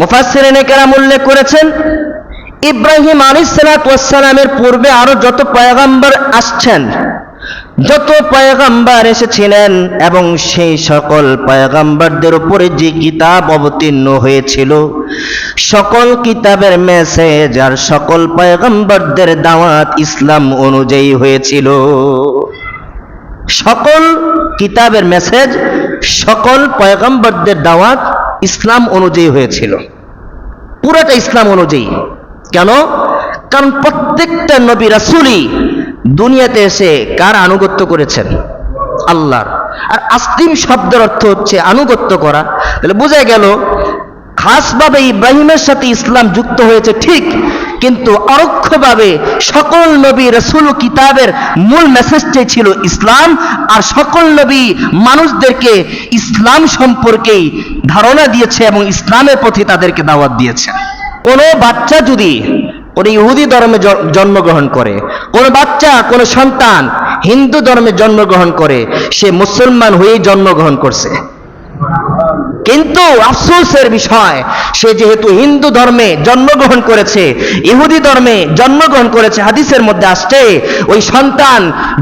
মুফাসসিরিনে কেরাম উল্লেখ করেছেন, ইব্রাহিম আলাইহিসসালামের পূর্বে আরও যত পয়গাম্বর আসছেন, যত পয়গাম্বার এসেছিলেন এবং সেই সকল পয়গাম্বারদের উপরে যে কিতাব অবতীর্ণ হয়েছিল, সকল কিতাবের মেসেজ আর সকল পয়গাম্বারদের দাওয়াত ইসলাম অনুযায়ী হয়েছিল। সকল কিতাবের মেসেজ সকল পয়গাম্বারদের দাওয়াত ইসলাম অনুযায়ী হয়েছিল। পুরাটা ইসলাম অনুযায়ী। কেন? কারণ প্রত্যেকটা নবী রাসুলই দুনিয়াতে এসে কার আনুগত্য করেছেন? আল্লাহর। আর আস্তিম শব্দের অর্থ হচ্ছে আনুগত্য করা। তাহলে বোঝা গেল খাসভাবে ইব্রাহিমের সাথে ইসলাম যুক্ত হয়েছে, ঠিক। কিন্তু অরক্ষভাবে সকল নবী রসুল কিতাবের মূল মেসেজটাই ছিল ইসলাম, আর সকল নবী মানুষদেরকে ইসলাম সম্পর্কেই ধারণা দিয়েছে এবং ইসলামের প্রতি তাদেরকে দাওয়াত দিয়েছে। কোনো বাচ্চা যদি কোনো ইহুদি ধর্মে জন্মগ্রহণ করে, কোনো বাচ্চা, কোনো সন্তান হিন্দু ধর্মে জন্মগ্রহণ করে, সে মুসলমান হয়েই জন্মগ্রহণ করছে। কিন্তু আফসোসের বিষয়, সে যেহেতু হিন্দু ধর্মে জন্মগ্রহণ করেছে, ইহুদি ধর্মে জন্মগ্রহণ করেছে, হাদিসের মধ্যে আসছে, ওই সন্তান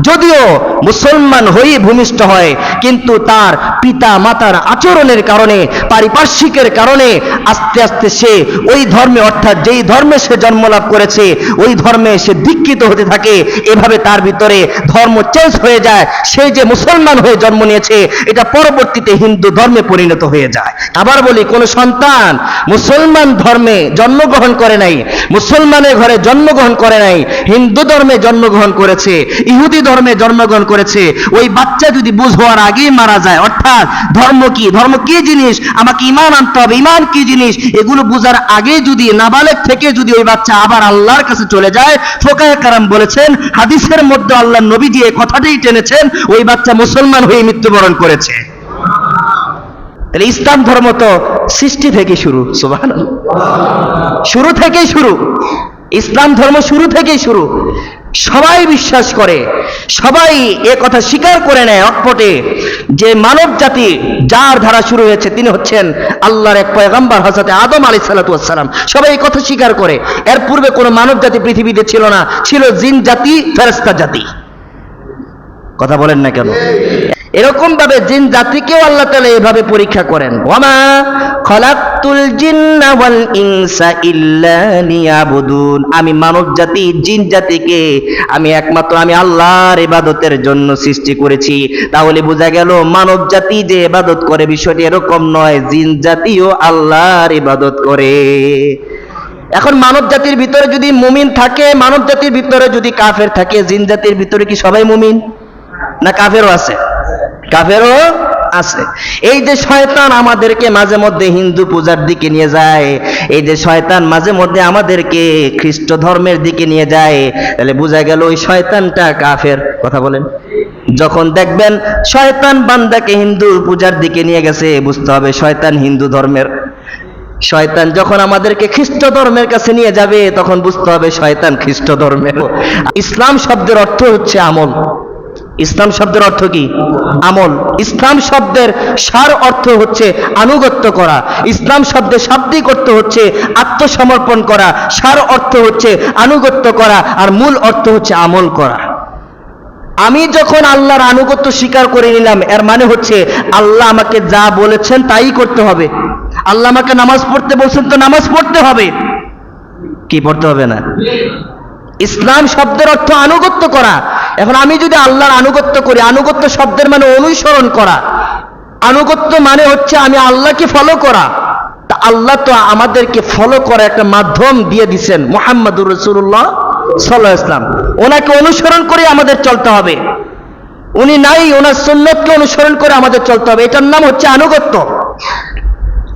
যদিও মুসলমান হয়ে ভূমিষ্ঠ হয়, কিন্তু তার পিতা মাতার আচরণের কারণে, পারিপার্শ্বিকের কারণে আস্তে আস্তে সে ওই ধর্মে, অর্থাৎ যেই ধর্মে সে জন্ম লাভ করেছে, ওই ধর্মে সে দীক্ষিত হতে থাকে, এভাবে তার ভিতরে ধর্ম চেঞ্জ হয়ে যায়। সে যে মুসলমান হয়ে জন্ম নিয়েছে, এটা পরবর্তীতে হিন্দু ধর্মে পরিণত হয়ে যায়। আবার বলি, কোন সন্তান মুসলমান ধর্মে জন্মগ্রহণ করে নাই, মুসলমানের ঘরে জন্মগ্রহণ করে নাই, হিন্দু ধর্মে জন্মগ্রহণ করেছে, ইহুদি ধর্মে জন্মগ্রহণ করেছে, ওই বাচ্চা যদি বুঝ হওয়ার আগেই মারা যায়, অর্থাৎ ধর্ম কি? ধর্ম কি জিনিস? আমাকে ইমান আনতে হবে, ইমান কি জিনিস? এগুলো বোঝার আগে যদি, নাবালেক থেকে যদি ওই বাচ্চা আবার আল্লাহর কাছে চলে যায়, ফোকায় কারাম বলেছেন, হাদিসের মধ্যে আল্লাহ নবী দিয়ে কথাটাই টেনেছেন, ওই বাচ্চা মুসলমান হয়ে মৃত্যুবরণ করেছে। তাহলে ইসলাম ধর্ম তো সৃষ্টি থেকে শুরু সুবাহ শুরু থেকেই শুরু। ইসলাম ধর্ম শুরু থেকেই শুরু। সবাই বিশ্বাস করে, সবাই এ কথা স্বীকার করে নেয় অকপটে যে মানব জাতি যার ধারা শুরু হয়েছে, তিনি হচ্ছেন আল্লাহর এক পয়গাম্বার হজরতে আদম আলী সালাতাম সবাই এই কথা স্বীকার করে। এর পূর্বে কোনো মানব জাতি পৃথিবীতে ছিল না, ছিল জিন জাতি ফেরেস্তা জাতি। কথা বলেন না কেন? এরকম ভাবে জিন জাতিকেও আল্লাহ তাআলা এভাবে পরীক্ষা করেন। ওয়ামা ওয়াল ইনসা ইল্লা আমি মানব জাতি, জিন জাতিকে আমি একমাত্র আমি আল্লাহর ইবাদতের জন্য সৃষ্টি করেছি। তাহলে বোঝা গেল মানব জাতি যে ইবাদত করে, বিষয়টি এরকম নয়, জিন জাতিও আল্লাহর ইবাদত করে। এখন মানব জাতির ভিতরে যদি মুমিন থাকে, মানব জাতির ভিতরে যদি কাফের থাকে, জিন জাতির ভিতরে কি সবাই মুমিন? না কাফেরও আছে? কাফেরও আছে। এই যে শয়তান আমাদেরকে মাঝে মধ্যে হিন্দু পূজার দিকে নিয়ে যায়, এই যে শয়তান মাঝে মধ্যে আমাদেরকে খ্রিস্ট ধর্মের দিকে নিয়ে যায়, তাহলে বোঝা গেল ওই শয়তানটা কাফের। কথা বলেন। যখন দেখবেন শয়তান বান্দাকে হিন্দু পূজার দিকে নিয়ে গেছে, বুঝতে হবে শয়তান হিন্দু ধর্মের। শয়তান যখন আমাদেরকে খ্রিস্ট ধর্মের কাছে নিয়ে যাবে, তখন বুঝতে হবে শয়তান খ্রিস্ট ধর্মের। ইসলাম শব্দের অর্থ হচ্ছে আমল। ইসলাম শব্দের অর্থ কি? আমল। ইসলাম শব্দের সার অর্থ হচ্ছে আনুগত্য করা। ইসলাম শব্দের শাব্দিক অর্থ হচ্ছে আত্মসমর্পণ করা। সার অর্থ হচ্ছে আনুগত্য করা। আর মূল অর্থ হচ্ছে আমল করা। আমি যখন আল্লাহর আনুগত্য স্বীকার করে নিলাম, এর মানে হচ্ছে আল্লাহ আমাকে যা বলেছেন তাই করতে হবে। আল্লাহ আমাকে নামাজ পড়তে বলছেন তো নামাজ পড়তে হবে। কি পড়তে হবে না? ইসলাম শব্দের অর্থ আনুগত্য করা। এখন আমি যদি আল্লাহর আনুগত্য করি, আনুগত্য শব্দের মানে অনুসরণ করা। আনুগত্য মানে হচ্ছে আমি আল্লাহকে ফলো করা। তা আল্লাহ তো আমাদেরকে ফলো করার একটা মাধ্যম দিয়ে দিছেন মোহাম্মদুর রসুল্লাহ সাল্লাহ ইসলাম ওনাকে অনুসরণ করে আমাদের চলতে হবে। উনি নাই, ওনার সুন্নতকে অনুসরণ করে আমাদের চলতে হবে। এটার নাম হচ্ছে আনুগত্য।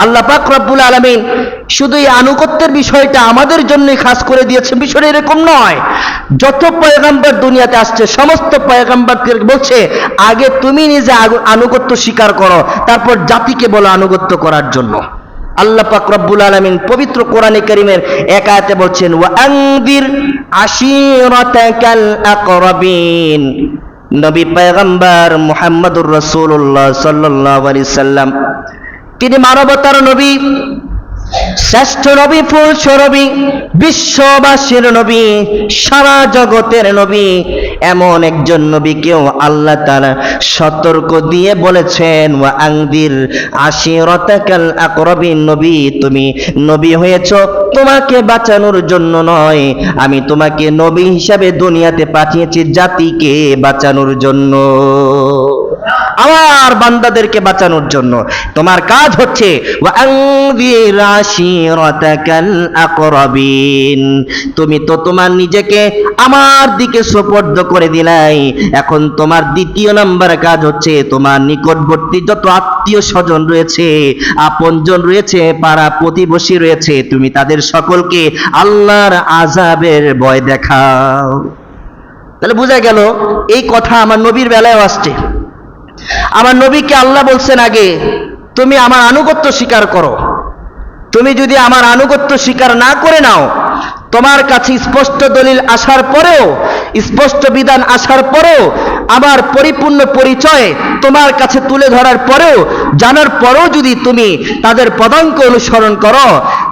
আল্লাহ পাক রব্বুল আলমিন শুধু এই আনুগত্যের বিষয়টা আমাদের জন্যই খাস করে দিয়েছে বিষয়টা এরকম নয়। যত পয়গাম্বার দুনিয়াতে আসছে, সমস্ত পয়গাম্বারকে বলছে, আগে তুমি নিজে আনুগত্য স্বীকার করো, তারপর জাতিকে বলো আনুগত্য করার জন্য। আল্লাহ পাক রব্বুল আলামিন পবিত্র কোরআনে কারীমের এক আয়াতে বলছেন, ওয়া আনদির আশিরাতাকাল নবী পয়গম্বর মুহাম্মদুর রাসূলুল্লাহ সাল্লাল্লাহু আলাইহি সাল্লাম তিনি মানবতার নবী, শ্রেষ্ঠ নবী ফুল সরবি বিশ্ববাসীর নবী, সারা জগতের নবী। এমন একজন নবীকেও আল্লাহ তাআলা সতর্ক দিয়ে বলেছেন, ওয়া আংদির আশিরতাকাল আকরাবিন নবী, তুমি নবী হয়েছ, তোমাকে বাঁচানোর জন্য নয়। আমি তোমাকে নবী হিসাবে দুনিয়াতে পাঠিয়েছি জাতিকে বাঁচানোর জন্য। আমার বান্দাদেরকে বাঁচানোর জন্য। তোমার কাজ হচ্ছে তুমি তো তোমার নিজেকে আমার দিকে সোপর্দ করে দিলাই। এখন তোমার দ্বিতীয় নাম্বার কাজ হচ্ছে, তোমার নিকটবর্তী যত আত্মীয় স্বজন রয়েছে, আপনজন রয়েছে, পাড়া প্রতিবেশী রয়েছে, তুমি তাদের সকলকে আল্লাহর আজাবের ভয় দেখাও। তাহলে বোঝা গেল, এই কথা আমার নবীর বেলায় আসছে। আমার নবীকে আল্লাহ বলছেন আগে, তুমি আমার আনুগত্য স্বীকার করো। তুমি যদি আমার আনুগত্য স্বীকার না করে নাও, তোমার কাছে স্পষ্ট দলিল আসার পরেও, স্পষ্ট বিধান আসার পরেও আমার পরিপূর্ণ পরিচয় তোমার কাছে তুলে ধরার পরেও, জানার পরেও যদি তুমি তাদের পদাঙ্ক অনুসরণ করো,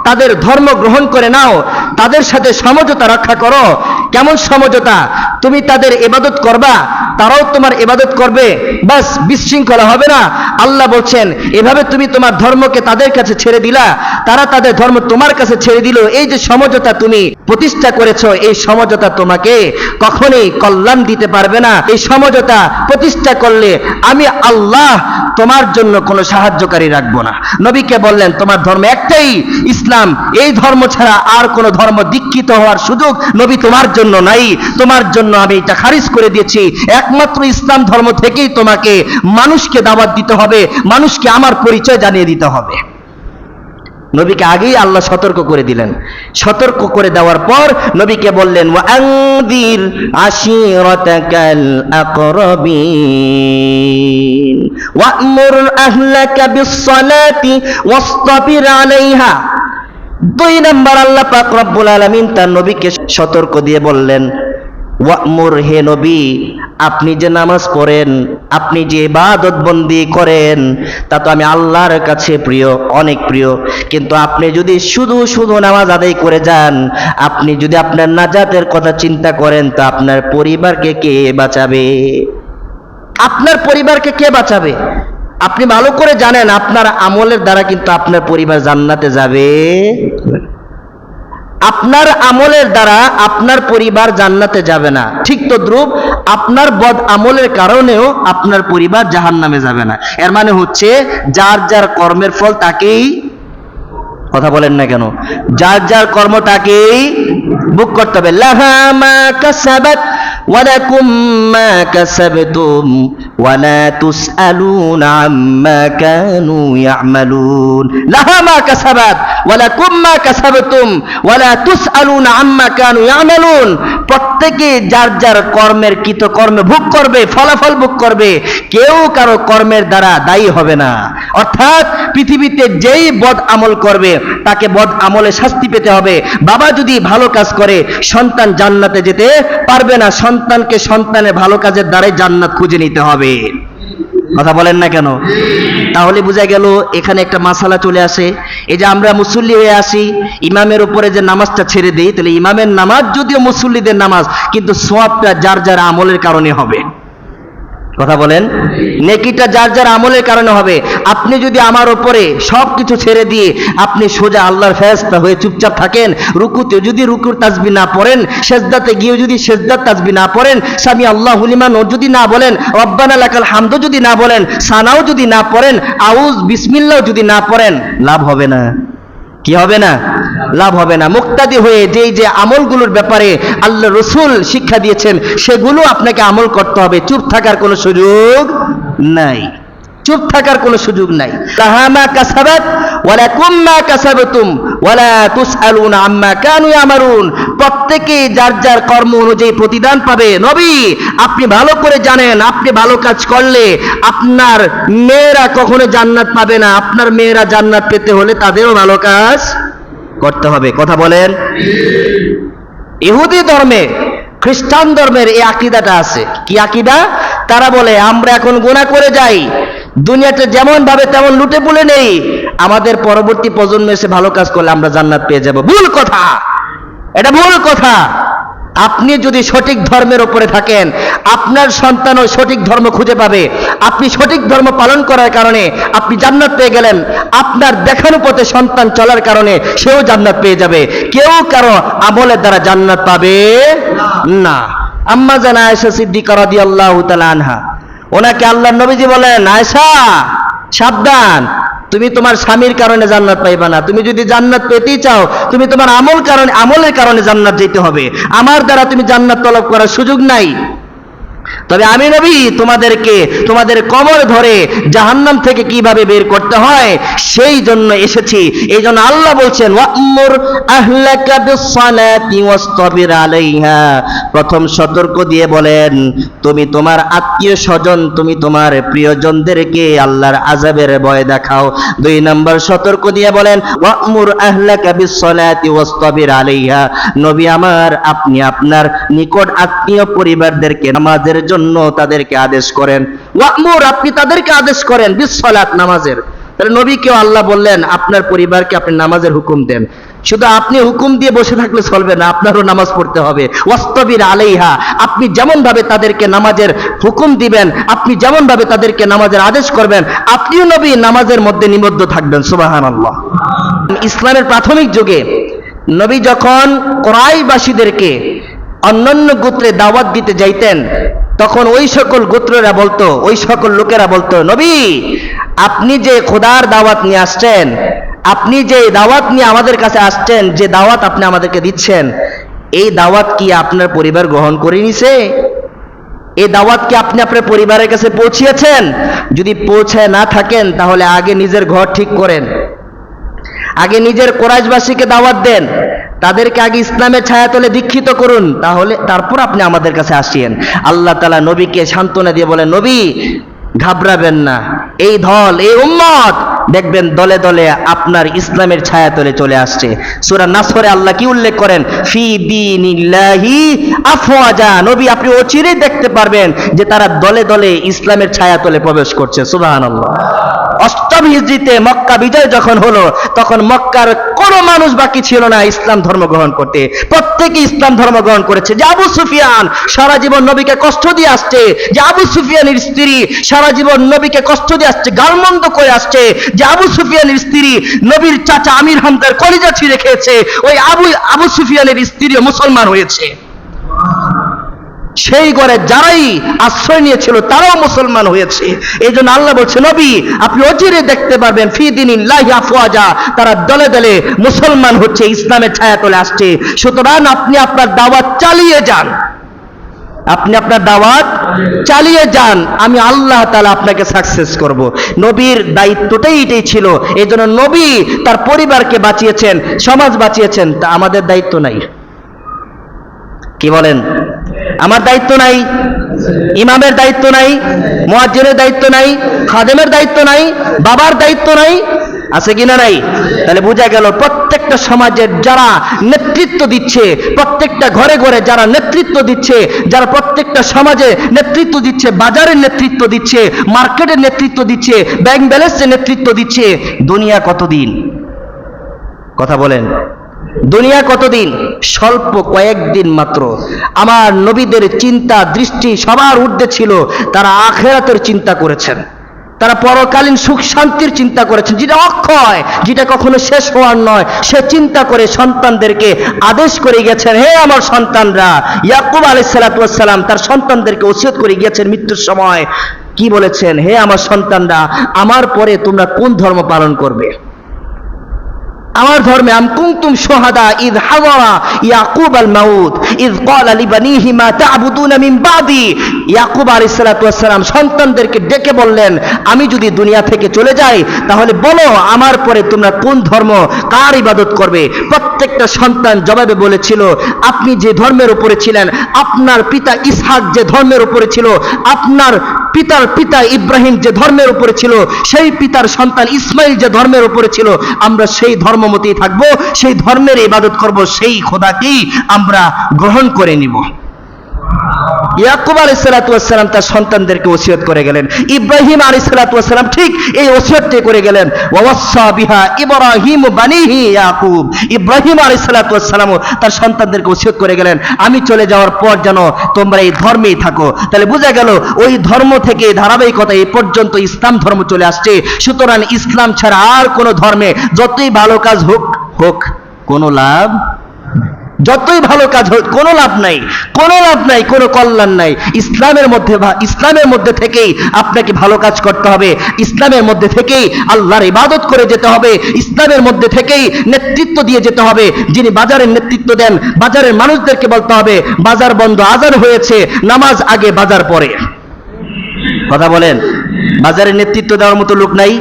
তাদের ধর্ম গ্রহণ করে নাও, তাদের সাথে সমঝোতা রক্ষা করো। কেমন সমঝোতা? তুমি তাদের ইবাদত করবা, তারাও তোমার ইবাদত করবে। বাস বিশৃঙ্খলা হবে না। আল্লাহ বলছেন, এভাবে তুমি তোমার ধর্মকে তাদের কাছে ছেড়ে দিলা, তারা তাদের ধর্ম তোমার কাছে ছেড়ে দিল। এই যে সমঝোতা তুমি প্রতিষ্ঠা করেছ, এই সমঝোতা তোমাকে কখনোই কল্যাণ দিতে পারবে না। এই সমঝোতা প্রতিষ্ঠা করলে আমি আল্লাহ তোমার জন্য কোনো সাহায্যকারী রাখব না। নবীকে বললেন, তোমার ধর্ম একটাই, ইসলাম। এই ধর্ম ছাড়া আর কোনো ধর্ম দীক্ষিত হওয়ার সুযোগ নবী তোমার জন্য নাই। তোমার জন্য আমি এটা খারিজ করে দিয়েছি। একমাত্র ইসলাম ধর্ম থেকেই তোমাকে মানুষকে দাওয়াত দিতে হবে, মানুষকে আমার পরিচয় জানিয়ে দিতে হবে। নবীকে আগেই আল্লাহ সতর্ক করে দিলেন। সতর্ক করে দেওয়ার পর নবীকে বললেন দুই নাম্বার আল্লাহ পাক রব্বুল আলামিন তার নবীকে সতর্ক দিয়ে বললেন ওয়া'মুর হে নবী, আপনি যে নামাজ পড়েন, আপনি যে ইবাদত বন্দি করেন, তা তো আমি আল্লাহর কাছে প্রিয়, অনেক প্রিয়। কিন্তু আপনি যদি শুধু শুধু নামাজ আদায় করে যান, আপনি যদি আপনার নাজাতের কথা চিন্তা করেন, তা আপনার পরিবারকে কে বাঁচাবে? আপনার পরিবারকে কে বাঁচাবে? আপনি ভালো করে জানেন, আপনার আমলের দ্বারা কিন্তু আপনার পরিবার জান্নাতে যাবে। আপনার আমলের দ্বারা আপনার পরিবার জান্নাতে যাবে না। ঠিক তো দ্রুপ আপনার বদ আমলের কারণেও আপনার পরিবার জাহান নামে যাবে না। এর মানে হচ্ছে, যার যার কর্মের ফল তাকেই কথা বলেন না কেন? যার যার কর্ম তাকেই বুক করতে হবে। লাহা মা কাসাবাত ওয়ালাকুম মা কাসাবতুম ওয়ালা তুসআলুন আম্মা কানু ইয়ামালুন। লাহা মা কাসাবাত ওয়ালাকুম মা কাসাবতুম ওয়ালা তুসআলুন আম্মা কানু ইয়ামালুন। প্রত্যেকে যার যার কর্মের কৃতকর্মে ভোগ করবে, ফলাফল ভোগ করবে, কেউ কারও কর্মের দ্বারা দায়ী হবে না। অর্থাৎ পৃথিবীতে যেই বদ আমল করবে তাকে বদ আমলে শাস্তি পেতে হবে। বাবা যদি ভালো কাজ করে, সন্তান জান্নাতে যেতে পারবে না। সন্তানকে সন্তানের ভালো কাজের দ্বারাই জান্নাত খুঁজে নিতে হবে। কথা বলেন না কেন? তাহলে বোঝা গেল এখানে একটা মাসালা চলে আসে। এই যে আমরা মুসল্লি হয়ে আসি, ইমামের উপরে যে নামাজটা ছেড়ে দিই, তাহলে ইমামের নামাজ যদিও মুসল্লিদের নামাজ, কিন্তু সোয়াবটা যার যার আমলের কারণে হবে। কথা বলেন? নেকিটা যার যার আমলের কারণে হবে। আপনি যদি আমার ওপরে সব কিছু ছেড়ে দিয়ে আপনি সোজা আল্লাহর ফেরস্তা হয়ে চুপচাপ থাকেন রুকুতে যদি রুকুর তাজবি না পড়েন, সেজদাতে গিয়ে যদি সেজদার তাজবি না পড়েন, স্বামী আল্লাহ হুলিমান ও যদি না বলেন, রব্বানা লাকাল হামদও যদি না বলেন, সানাও যদি না পড়েন আউজ বিসমিল্লাও যদি না পড়েন, লাভ হবে না। কি হবে না? লাভ হবে না। মুক্তাদি হয়ে যেই যে আমলগুলোর ব্যাপারে আল্লাহ রসুল শিক্ষা দিয়েছেন, সেগুলো আপনাকে আমল করতে হবে। চুপ থাকার কোনো সুযোগ নাই। চুপ থাকার কোনো সুযোগ নাই। লাহামা কাসাবাত? ওয়ালা কুম্মা কাসাবাতুম? ওয়ালা তুসআলুনা আম্মা কানু ইয়ামারুন? প্রত্যেকে যার যার কর্ম অনুযায়ী প্রতিদান পাবে। নবী, আপনি ভালো করে জানেন, আপনি ভালো কাজ করলে আপনার মেয়েরা কখনো জান্নাত পাবে না। আপনার মেয়েরা জান্নাত পেতে হলে তাদেরও ভালো কাজ করতে হবে। কথা বলেন? ইহুদি ধর্মে, খ্রিস্টান ধর্মের এই আকিদাটা আছে। কি আকিদা? তারা বলে, আমরা এখন গুনাহ করে যাই। দুনিয়াতে যেমন ভাবে তেমন লুটে পুলে নেই। আমাদের পরবর্তী প্রজন্ম এসে ভালো কাজ করলে আমরা জান্নাত পেয়ে যাব। ভুল কথা! এটা ভুল কথা! আপনি যদি সঠিক ধর্মের উপরে থাকেন, আপনার সন্তানও সঠিক ধর্ম খুঁজে পাবে। আপনি সঠিক ধর্ম পালন করার কারণে আপনি জান্নাত পেয়ে গেলেন। আপনার দেখানো পথে সন্তান চলার কারণে সেও জান্নাত পেয়ে যাবে। কেউ কারও আমলের দ্বারা জান্নাত পাবে না। আম্মা জানা আয়েশা সিদ্দিকা রাদিয়াল্লাহু তাআলা আনহা। ওনাকে আল্লাহ নবীজি বলেন আয়সা সাবধান। তুমি তোমার স্বামীর কারণে জান্নাত পাইবা না। তুমি যদি জান্নাত পেতেই চাও, তুমি তোমার আমল কারণে আমলের কারণে জান্নাত যেতে হবে। আমার দ্বারা তুমি জান্নাত তলব করার সুযোগ নাই। তবে আমি নবী, তোমাদেরকে, তোমাদের কমর ধরে জাহান্নাম থেকে কীভাবে বের করতে হয়, সেই জন্য এসেছি। এই জন্য আল্লাহ বলছেন প্রথম সতর্ক দিয়ে বলেন, তুমি তোমার আত্মীয় স্বজন, তুমি তোমার প্রিয়জনদেরকে আল্লাহর আযাবের ভয় দেখাও। দুই নম্বর সতর্ক দিয়ে বলেন, ওয়ামুর আহলাকা বিসসালাতি ওয়াসতাবির আলাইহা। নবী আমার, আপনি আপনার নিকট আত্মীয় পরিবারদেরকে নামাজের জন্য তাদেরকে আদেশ করেন। ওয়ামুর, আপনি তাদেরকে আদেশ করেন বিসসালাত নামাজের। তাহলে নবীকেও আল্লাহ বললেন, আপনার পরিবারকে আপনি নামাজের হুকুম দেন। শুধু আপনি হুকুম দিয়ে বসে থাকলে চলবে না, আপনারও নামাজ পড়তে হবে। ওয়াস্তবির আলাইহা, আপনি যেমন ভাবে তাদেরকে নামাজের হুকুম দিবেন, আপনি যেমন ভাবে তাদেরকে নামাজের আদেশ করবেন, আপনিও নবী নামাজের মধ্যে নিবদ্ধ থাকবেন সুবাহান আল্লাহ ইসলামের প্রাথমিক যুগে নবী যখন কোরআইবাসীদেরকে অন্যান্য গোত্রে দাওয়াত দিতে যাইতেন তখন ওই সকল গোত্ররা বলতো, ওই সকল লোকেরা বলতো, নবী, আপনি যে খোদার দাওয়াত নিয়ে আসছেন, আপনি যে দাওয়াত নিয়ে আমাদের কাছে আসছেন, যে দাওয়াত আপনি আমাদেরকে দিচ্ছেন, এই দাওয়াত কি আপনার পরিবার গ্রহণ করে নিছে? এই দাওয়াত কি আপনি আপনার পরিবারের কাছে পৌঁছিয়েছেন? যদি পৌঁছায় না থাকেন, তাহলে আগে নিজের ঘর ঠিক করেন। আগে নিজের কোরাইশবাসীকে দাওয়াত দেন। তাদেরকে আগে ইসলামের ছায়াতলে দীক্ষিত করুন, তাহলে তারপর আপনি আমাদের কাছে আসিয়েন। আল্লাহ তালা নবীকে সান্ত্বনা দিয়ে বলে নবী, ঘাবড়াবেন না। এই দল, এই উম্মত, দেখবেন দলে দলে আপনার ইসলামের ছায়া তলে চলে আসছে। সূরা নাসরে আল্লাহ কি উল্লেখ করেন? ফি দীনিল্লাহি আফওয়াজা। নবী, আপনি অচিরেই দেখতে পারবেন যে তারা দলে দলে ইসলামের ছায়া তলে প্রবেশ করছে। সুবহানাল্লাহ। অষ্টম হিজরিতে মক্কা বিজয় যখন হলো, তখন মক্কার কোন মানুষ বাকি ছিল না ইসলাম ধর্ম গ্রহণ করতে। প্রত্যেকে ইসলাম ধর্ম গ্রহণ করেছে। যে আবু সুফিয়ান সারা জীবন নবীকে কষ্ট দিয়ে আসছে, যে আবু সুফিয়ানের স্ত্রী সারা জীবন নবীকে কষ্ট দিয়ে আসছে, গালমন্দ করে আসছে, যে আবু সুফিয়ানের স্ত্রী নবীর চাচা আমির হামদার কলিজা ছিঁড়ে খেয়েছে, ওই আবু আবু সুফিয়ানের স্ত্রীও মুসলমান হয়েছে। সেই ঘরে যারাই আশ্রয় নিয়েছিল, তারাও মুসলমান হয়েছে। এই জন্য আল্লাহ বলছে, নবী, আপনি অচিরে দেখতে পারবেন, ফি দিন আফওয়াজা, তারা দলে দলে মুসলমান হচ্ছে, ইসলামের ছায়া তলে আসছে। সুতরাং আপনি আপনার দাওয়াত চালিয়ে যান। আপনি আপনার দাওয়াত চালিয়ে যান, আমি আল্লাহ তালা আপনাকে সাকসেস করব। নবীর দায়িত্বটাই এটাই ছিল। এই জন্য নবী তার পরিবারকে বাঁচিয়েছেন, সমাজ বাঁচিয়েছেন, তা আমাদের দায়িত্ব নাই। কি বলেন? আমার দায়িত্ব নাই, ইমামের দায়িত্ব নাই, মোয়াজ্জেনের দায়িত্ব নাই, খাদেমের দায়িত্ব নাই, বাবার দায়িত্ব নাই, আছে কিনা নাই? তাহলে বোঝা গেল প্রত্যেকটা সমাজের যারা নেতৃত্ব দিচ্ছে, প্রত্যেকটা ঘরে ঘরে যারা নেতৃত্ব দিচ্ছে, যারা প্রত্যেকটা সমাজে নেতৃত্ব দিচ্ছে, বাজারের নেতৃত্ব দিচ্ছে, মার্কেটের নেতৃত্ব দিচ্ছে, ব্যাংক ব্যালেন্সের নেতৃত্ব দিচ্ছে, দুনিয়া কতদিন? কথা বলেন। দুনিয়া কতদিন? স্বল্প কয়েকদিন মাত্র। আমার নবীদের চিন্তা, দৃষ্টি সবার ঊর্ধ্বে ছিল। তারা আখেরাতের চিন্তা করেছেন। তারা পরকালীন সুখ শান্তির চিন্তা করেছেন। যেটা অক্ষয়, যেটা কখনো শেষ হওয়ার নয়। সে চিন্তা করে সন্তানদেরকে আদেশ করে গেছেন, হে আমার সন্তানরা! ইয়াকুব আলাইসালাম তার সন্তানদেরকে ওসিয়ত করে গিয়েছেন মৃত্যুর সময়। কি বলেছেন? হে আমার সন্তানরা, আমার পরে তোমরা কোন ধর্ম পালন করবে? আমার ধর্মে, আম কুনতুম সোহাদা ইদ হাওয়া ইয়াকুব আল মাউদ ইদ কল ক্বালা লিবানিহি মা তা'বুদুনা মিন বাদি। ইয়াকুব আলাইহিস সালাতু ওয়াস সন্তানদেরকে ডেকে বললেন, আমি যদি দুনিয়া থেকে চলে যাই, তাহলে বলো আমার পরে তোমরা কোন ধর্ম কার ইবাদত করবে? প্রত্যেকটা সন্তান জবাবে বলেছিল, আপনি যে ধর্মের উপরে ছিলেন, আপনার পিতা ইসহাক যে ধর্মের উপরে ছিল, আপনার পিতার পিতা ইব্রাহিম যে ধর্মের উপরে ছিল, সেই পিতার সন্তান ইসমাইল যে ধর্মের উপরে ছিল, আমরা সেই ধর্মমতেই থাকব, সেই ধর্মের ইবাদত করব, সেই খোদাকেই আমরা গ্রহণ করে নিব। ইয়াকুব আলাইসালাতাম তার সন্তানদেরকে ওসিয়ত করে গেলেন। ইব্রাহিম আলাইসালাতাম ঠিক এই ওসিয়তটি করে গেলেন। বিহা ইব্রাহিম বানিহি ইয়াকুব। ইব্রাহিম আলাইসালাতামও তার সন্তানদেরকে ওসিয়ত করে গেলেন। আমি চলে যাওয়ার পর যেন তোমরা এই ধর্মেই থাকো। তাহলে বোঝা গেল ওই ধর্ম থেকে ধারাবাহিকতা এই পর্যন্ত ইসলাম ধর্ম চলে আসছে। সুতরাং ইসলাম ছাড়া আর কোনো ধর্মে যতই ভালো কাজ হোক হোক কোনো লাভ যতই ভালো কাজ হোক, কোনো লাভ নাই, কোনো লাভ নাই, কোনো কল্যাণ নাই। ইসলামের মধ্যে ইসলামের মধ্যে থেকেই আপনাকে ভালো কাজ করতে হবে। ইসলামের মধ্যে থেকেই আল্লাহর ইবাদত করে যেতে হবে। ইসলামের মধ্যে থেকেই নেতৃত্ব দিয়ে যেতে হবে। যিনি বাজারের নেতৃত্ব দেন, বাজারের মানুষদেরকে বলতে হবে, বাজার বন্ধ আজান হয়েছে, নামাজ আগে বাজার পরে কথা বলেন, বাজারের নেতৃত্ব দেওয়ার মতো লোক নাই?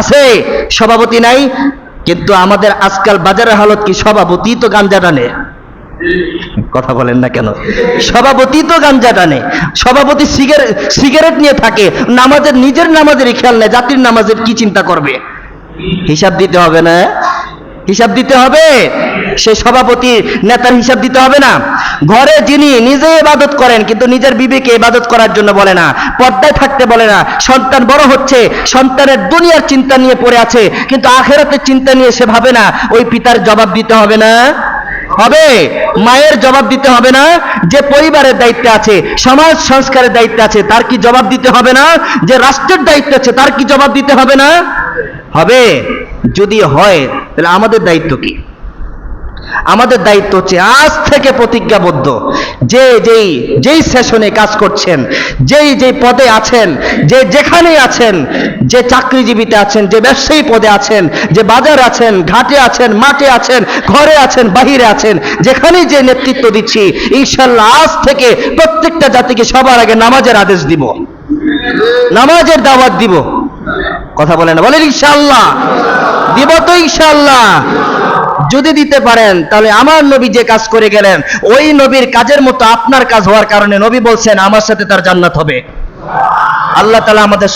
আছে? সভাপতি নাই? কিন্তু আমাদের আজকাল বাজারের হালত কি? সভাপতি তো গাঞ্জা টানে। কথা বলেন না কেন? সভাপতি তো গাঞ্জা টানে। সভাপতি সিগারেট সিগারেট নিয়ে থাকে। নামাজের নিজের নামাজের খেয়াল নেই, জাতির নামাজের কি চিন্তা করবে? হিসাব দিতে হবে না হিসাব দিতে হবে। সে সভাপতি নেতার হিসাব দিতে হবে না। ঘরে যিনি নিজে ইবাদত করেন, কিন্তু নিজের বিবেকে ইবাদত করার জন্য বলে না। পর্দায় থাকতে বলে না। সন্তান বড় হচ্ছে, সন্তানের দুনিয়ার চিন্তা নিয়ে পড়ে আছে, কিন্তু আখেরাতের চিন্তা নিয়ে সে ভাবে না। ওই পিতার জবাব দিতে হবে না। হবে। মায়ের জবাব দিতে হবে না। যে পরিবারের দায়িত্বে আছে, সমাজ সংস্কারের দায়িত্বে আছে, তার কি জবাব দিতে হবে না? যে রাষ্ট্রের দায়িত্ব আছে, তার কি জবাব দিতে হবে না? হবে? যদি হয়, তাহলে আমাদের দায়িত্ব কি? আমাদের দায়িত্ব হচ্ছে আজ থেকে প্রতিজ্ঞাবদ্ধ। যে যেই যেই সেশনে কাজ করছেন, যেই যেই পদে আছেন, যে যেখানেই আছেন, যে চাকরিজীবীতে আছেন, যে ব্যবসায়ী পদে আছেন, যে বাজার আছেন, ঘাটে আছেন, মাঠে আছেন, ঘরে আছেন, বাহিরে আছেন, যেখানেই যে নেতৃত্ব দিচ্ছি ইনশাল্লাহ আজ থেকে প্রত্যেকটা জাতিকে সবার আগে নামাজের আদেশ দিব। নামাজের দাওয়াত দিব। কথা বলেন না। বলেন ইনশাল্লাহ দিব তো ইনশাল্লাহ যদি দিতে পারেন, তাহলে আমার নবী যে কাজ করে গেলেন, ওই নবীর কাজের মতো আপনার কাজ হওয়ার কারণে নবী বলছেন, আমার সাথে তার জান্নাত হবে। আল্লাহ তালা আমাদের